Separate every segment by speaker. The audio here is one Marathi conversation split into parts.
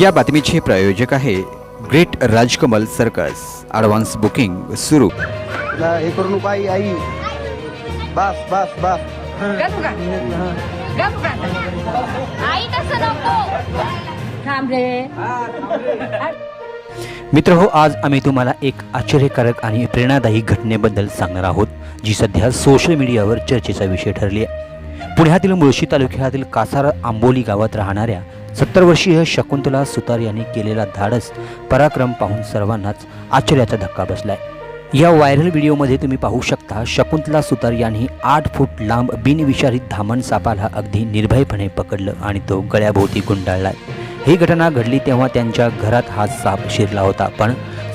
Speaker 1: या बातमीचे प्रायोजक आहे great Rajkamal circus. Advance booking सुरू.
Speaker 2: हे करू नको आई आई. बस बस बस.
Speaker 3: मित्र हो आज आम्ही तुम्हाला एक आश्चर्यकारक आणि प्रेरणादायी घटनेबद्दल सांगणार आहोत जी सध्या सोशल मीडियावर चर्चेचा विषय ठरली आहे. पुण्यातील मुळशी तालुक्यातील कासार आंबोली गावात राहणाऱ्या सत्तर वर्षीय शकुंतला सुतार यांनी केलेला धाडस पराक्रम पाहून सर्वांनाच आश्चर्याचा धक्का बसलाय. या व्हायरल व्हिडिओमध्ये तुम्ही पाहू शकता शकुंतला सुतार यांनी आठ फूट लांब बिनविषारी धामण सापाला अगदी निर्भयपणे पकडलं आणि तो गळ्याभोवती गुंडाळला ही घटना घडली तेव्हा त्यांच्या घरात हा साप शिरला होता पण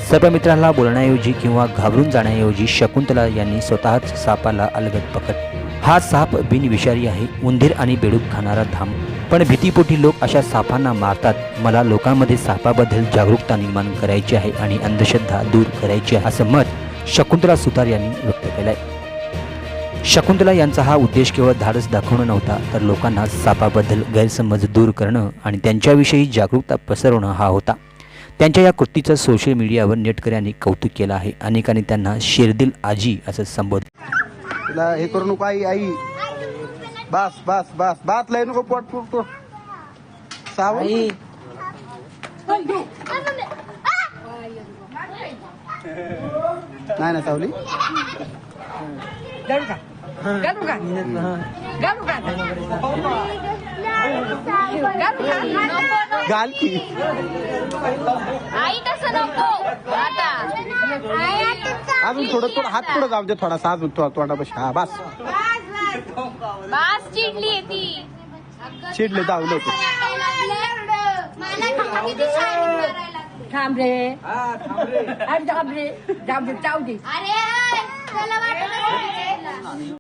Speaker 3: सर्पमित्राला बोलण्याऐवजी किंवा घाबरून जाण्याऐवजी शकुंतला यांनी स्वतःच सापाला अलगद पकड हा साप बिनविषारी आहे उंदीर आणि बेडूक खाणारा धाम पण भीतीपोटी लोक अशा सापांना मारतात. मला लोकांमध्ये सापाबद्दल जागरूकता निर्माण करायची आहे आणि अंधश्रद्धा दूर करायची आहे असं मत शकुंतला सुतार यांनी व्यक्त केलं आहे शकुंतला यांचा हा उद्देश केवळ धाडस दाखवणं नव्हता तर लोकांना सापाबद्दल गैरसमज दूर करणं आणि त्यांच्याविषयी जागरूकता पसरवणं हा होता. त्यांच्या या कृतीचं सोशल मीडियावर नेटकऱ्यांनी कौतुक केलं आहे. अनेकांनी त्यांना शेरदिल आजी असं
Speaker 2: संबोधलं. हे करू नको आई आई. बस बस बस. बात लय नको पोट पोट पोट सावं नाही ना सावली?
Speaker 4: की?
Speaker 5: आई तसं नको. आता.
Speaker 2: अजून थोडं थोडं हात पुढे जाऊ दे थोडासा. अजून थोडा तोंडापाशी. हा बस.
Speaker 5: बास चिडली आहे ती.
Speaker 2: चिडले जाऊ लवकर
Speaker 4: थांब रे. अरे थांब रे. जाऊ दे जाऊ दे
Speaker 5: अरे